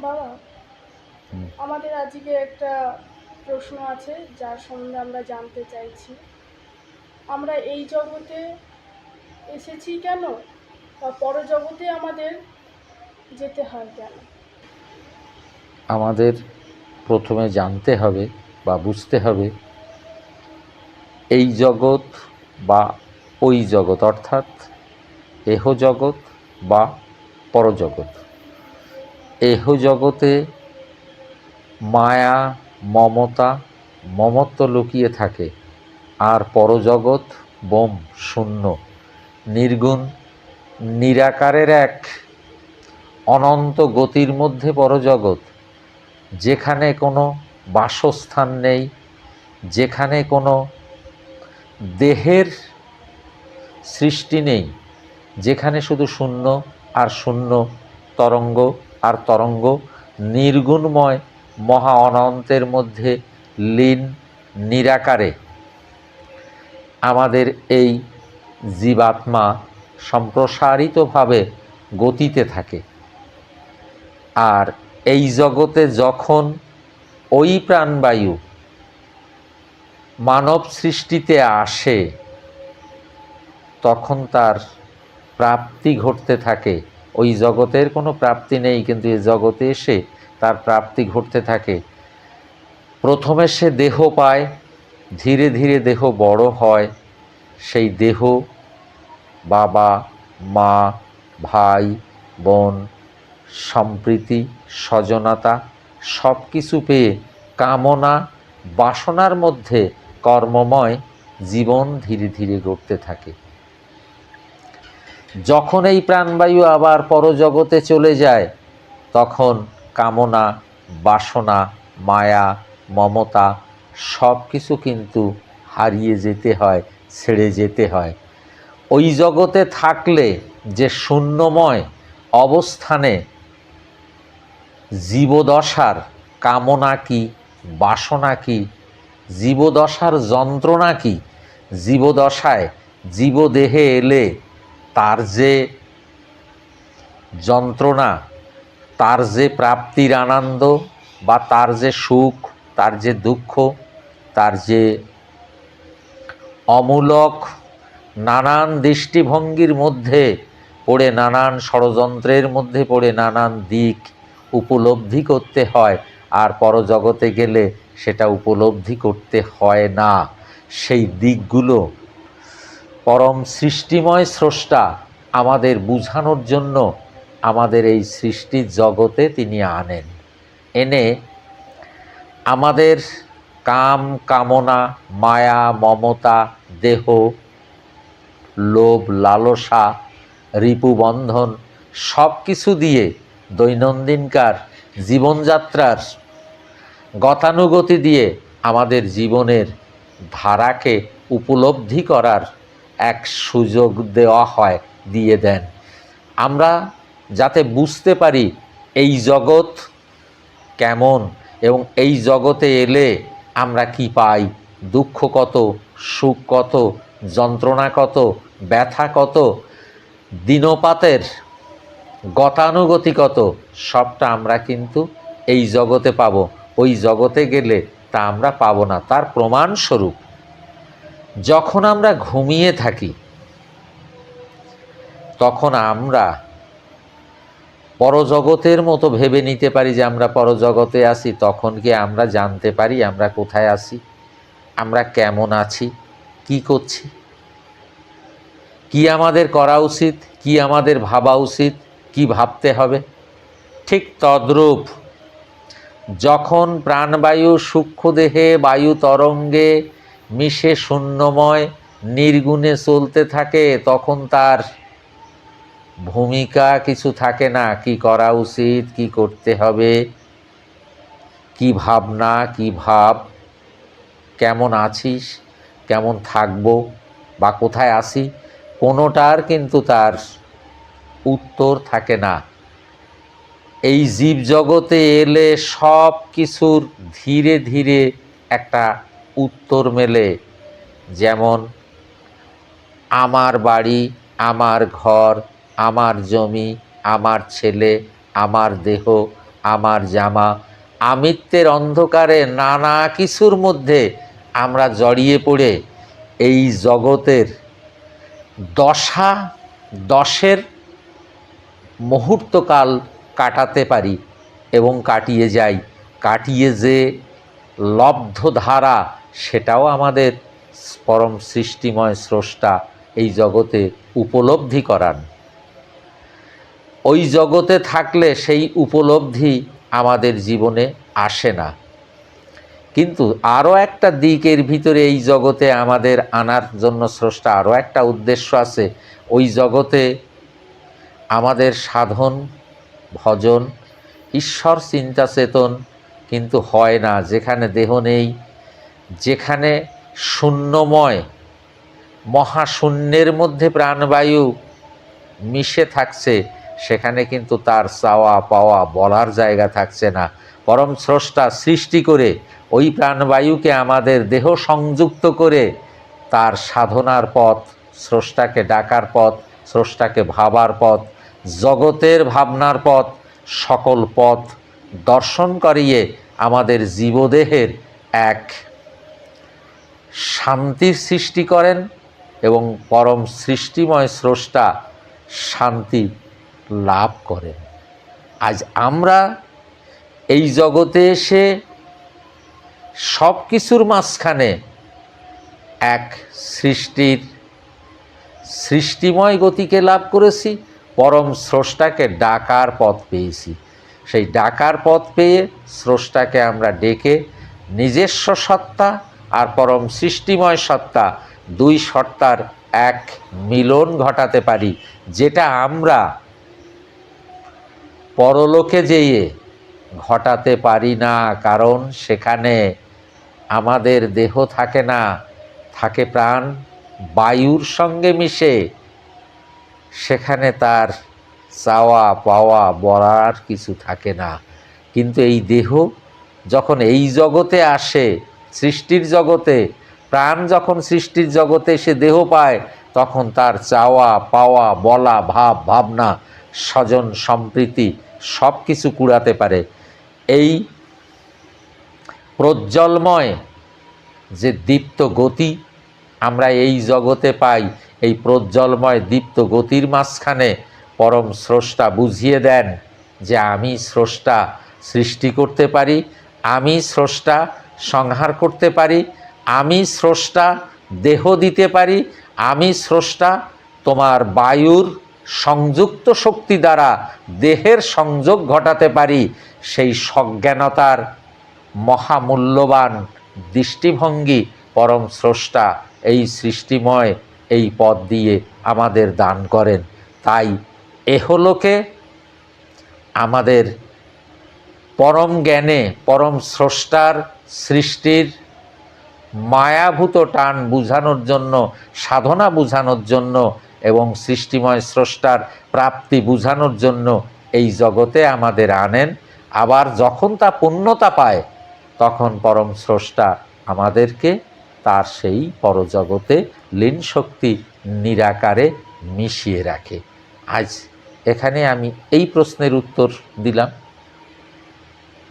বাবা আমাদের আজকে একটা প্রশ্ন আছে যার সম্বন্ধে আমরা জানতে চাইছি। আমরা এই জগতে এসেছি কেন বা পরজগতে আমাদের যেতে হয় কেন? আমাদের প্রথমে জানতে হবে বা বুঝতে হবে এই জগৎ বা ওই জগৎ অর্থাৎ এহ জগৎ বা পরজগৎ। এহ জগতে মায়া, মমতা, মমত্ব লুকিয়ে থাকে। আর পরজগৎ বোম শূন্য। নির্গুণ, নিরাকারের এক অনন্ত গতির মধ্যে পরজগৎ। যেখানে কোনো বাসস্থান নেই, যেখানে কোনো দেহের সৃষ্টি নেই, যেখানে শুধু শূন্য আর শূন্য তরঙ্গ আর তরঙ্গ নির্গুণময় মহা অনন্তের মধ্যে লীন, নিরাকারে। আমাদের এই জীবাত্মা সম্প্রসারিতভাবে গতিতে থাকে। আর এই জগতে যখন ওই প্রাণবায়ু মানব সৃষ্টিতে আসে, তখন তার প্রাপ্তি ঘটতে থাকে। ওই জগতের কোনো প্রাপ্তি নেই, কিন্তু এই জগতে এসে তার প্রাপ্তি ঘটতে থাকে। প্রথমে সে দেহ পায়, ধীরে ধীরে দেহ বড় হয়। সেই দেহ বাবা, মা, ভাই, বোন, সম্প্রীতি স্বজনতা সব কিছু পেয়ে কামনা, বাসনার মধ্যে কর্মময় জীবন ধীরে ধীরে গড়তে থাকে। যখন এই প্রাণবায়ু আবার পরজগতে চলে যায়, তখন কামনা, বাসনা, মায়া, মমতা সব কিছু কিন্তু হারিয়ে যেতে হয়, ছেড়ে যেতে হয়। ওই জগতে থাকলে যে শূন্যময় অবস্থানে জীবদশার কামনা কি, বাসনা কি জীবদশার যন্ত্রণা কি জীবদশায় জীবদেহে এলে তার যে যন্ত্রণা, তার যে প্রাপ্তির আনন্দ বা তার যে সুখ, তার যে দুঃখ, তার যে অমূলক নানান দৃষ্টিভঙ্গির মধ্যে পড়ে, নানান ষড়যন্ত্রের মধ্যে পড়ে, নানান দিক উপলব্ধি করতে হয় আর পরজগতে গেলে সেটা উপলব্ধি করতে হয় না। সেই দিকগুলো পরম সৃষ্টিময় স্রষ্টা আমাদের বুঝানোর জন্য আমাদের এই সৃষ্টির জগতে তিনি আনেন। এনে আমাদের কাম, কামনা, মায়া, মমতা, দেহ, লোভ, লালসা রিপুবন্ধন সব কিছু দিয়ে দৈনন্দিনকার জীবনযাত্রার গতানুগতি দিয়ে আমাদের জীবনের ধারাকে উপলব্ধি করার এক সুযোগ দেওয়া হয়, দিয়ে দেন। আমরা যাতে বুঝতে পারি এই জগৎ কেমন এবং এই জগতে এলে আমরা কি পাই, দুঃখ কত, সুখ কত, যন্ত্রণা কত, ব্যথা কত, দিনপাতের গতানুগতি কত, সবটা আমরা কিন্তু এই জগতে পাব। ওই জগতে গেলে তা আমরা পাবো না। তার প্রমাণস্বরূপ যখন আমরা ঘুমিয়ে থাকি, তখন আমরা পরজগতের মতো ভেবে নিতে পারি যে আমরা পরজগতে আছি, তখন কি আমরা জানতে পারি আমরা কোথায় আছি, আমরা কেমন আছি, কি করছি? কি আমাদের করা উচিত, কি আমাদের ভাবা উচিত, কি ভাবতে হবে? ঠিক তদ্রূপ যখন প্রাণবায়ু, সূক্ষ্মদেহে বায়ু তরঙ্গে মিশে শূন্যময় নির্গুণে চলতে থাকে, তখন তার ভূমিকা কিছু থাকে না। কি করা উচিত, কি করতে হবে, কি ভাবনা, কি ভাব, কেমন আছিস, কেমন থাকব, বা কোথায় আসি, কোনোটার কিন্তু তার উত্তর থাকে না। এই জীবজগতে এলে সব কিছুর ধীরে ধীরে একটা উত্তর মেলে, যেমন, আমার বাড়ি, আমার ঘর, আমার জমি, আমার ছেলে, আমার দেহ, আমার জামা, আমিত্বের অন্ধকারে নানা কিছুর মধ্যে আমরা জড়িয়ে পড়ে এই জগতের দশা, দশের মুহূর্তকাল কাটাতে পারি এবং কাটিয়ে যাই। কাটিয়ে যে লব্ধ ধারা সেটাও আমাদের পরম সৃষ্টিময় স্রষ্টা এই জগতে উপলব্ধি করান। ওই জগতে থাকলে সেই উপলব্ধি আমাদের জীবনে আসে না। কিন্তু আরও একটা দিকের ভিতরে এই জগতে আমাদের আনার জন্য স্রষ্টা আরও একটা উদ্দেশ্য আছে। ওই জগতে আমাদের সাধন, ভজন, ঈশ্বর চিন্তা চেতন কিন্তু হয় না। যেখানে দেহ নেই যেখানে শূন্যময়, মহাশূন্যের মধ্যে প্রাণবায়ু মিশে থাকছে, সেখানে কিন্তু তার চাওয়া পাওয়া বলার জায়গা থাকছে না। পরম স্রষ্টা সৃষ্টি করে ওই প্রাণবায়ুকে আমাদের দেহ সংযুক্ত করে তার সাধনার পথ, স্রষ্টাকে ডাকার পথ, স্রষ্টাকে ভাবার পথ, জগতের ভাবনার পথ, সকল পথ দর্শন করিয়ে আমাদের জীবদেহের এক শান্তির সৃষ্টি করেন এবং পরম সৃষ্টিময় স্রষ্টা শান্তি লাভ করেন। আজ আমরা এই জগতে এসে সব কিছুর মাঝখানে এক সৃষ্টির সৃষ্টিময় গতিকে লাভ করেছি, পরম স্রষ্টাকে ডাকার পথ পেয়েছি। সেই ডাকার পথ পেয়ে স্রষ্টাকে আমরা ডেকে নিজস্ব সত্তা আর পরম সৃষ্টিময় সত্তা, দুই সত্তার এক মিলন ঘটাতে পারি, যেটা আমরা পরলোকে যেয়ে ঘটাতে পারি না, কারণ সেখানে আমাদের দেহ থাকে না, থাকে প্রাণ, বায়ুর সঙ্গে মিশে সেখানে তার চাওয়া পাওয়া বলার কিছু থাকে না। কিন্তু এই দেহ যখন এই জগতে আসে সৃষ্টির জগতে, প্রাণ যখন সৃষ্টির জগতে সে দেহ পায়, তখন তার চাওয়া, পাওয়া, বলা, ভাব, ভাবনা, স্বজন, সম্প্রীতি সব কিছু কুড়াতে পারে। এই প্রজ্জ্বলময় যে দীপ্ত গতি আমরা এই জগতে পাই, এই প্রজ্জ্বলময় দীপ্ত গতির মাঝখানে পরম স্রষ্টা বুঝিয়ে দেন যে আমি স্রষ্টা সৃষ্টি করতে পারি, আমি স্রষ্টা সংহার করতে পারি, আমি স্রষ্টা, দেহ দিতে পারি, আমি স্রষ্টা, তোমার বায়ুর সংযুক্ত শক্তি দ্বারা দেহের সংযোগ ঘটাতে পারি, সেই সজ্ঞানতার মহামূল্যবান দৃষ্টিভঙ্গি পরম স্রষ্টা এই সৃষ্টিময় এই পথ দিয়ে আমাদের দান করেন। তাই এহলোকে আমাদের পরম জ্ঞানে, পরম স্রষ্টার সৃষ্টির মায়াভূত টান বুঝানোর জন্য, সাধনা বুঝানোর জন্য এবং সৃষ্টিময় স্রষ্টার প্রাপ্তি বুঝানোর জন্য এই জগতে আমাদের আনেন। আবার যখন তা পূর্ণতা পায়, তখন পরম স্রষ্টা আমাদেরকে তার সেই পরজগতে লীন শক্তি নিরাকারে মিশিয়ে রাখে। আজ এখানে আমি এই প্রশ্নের উত্তর দিলাম।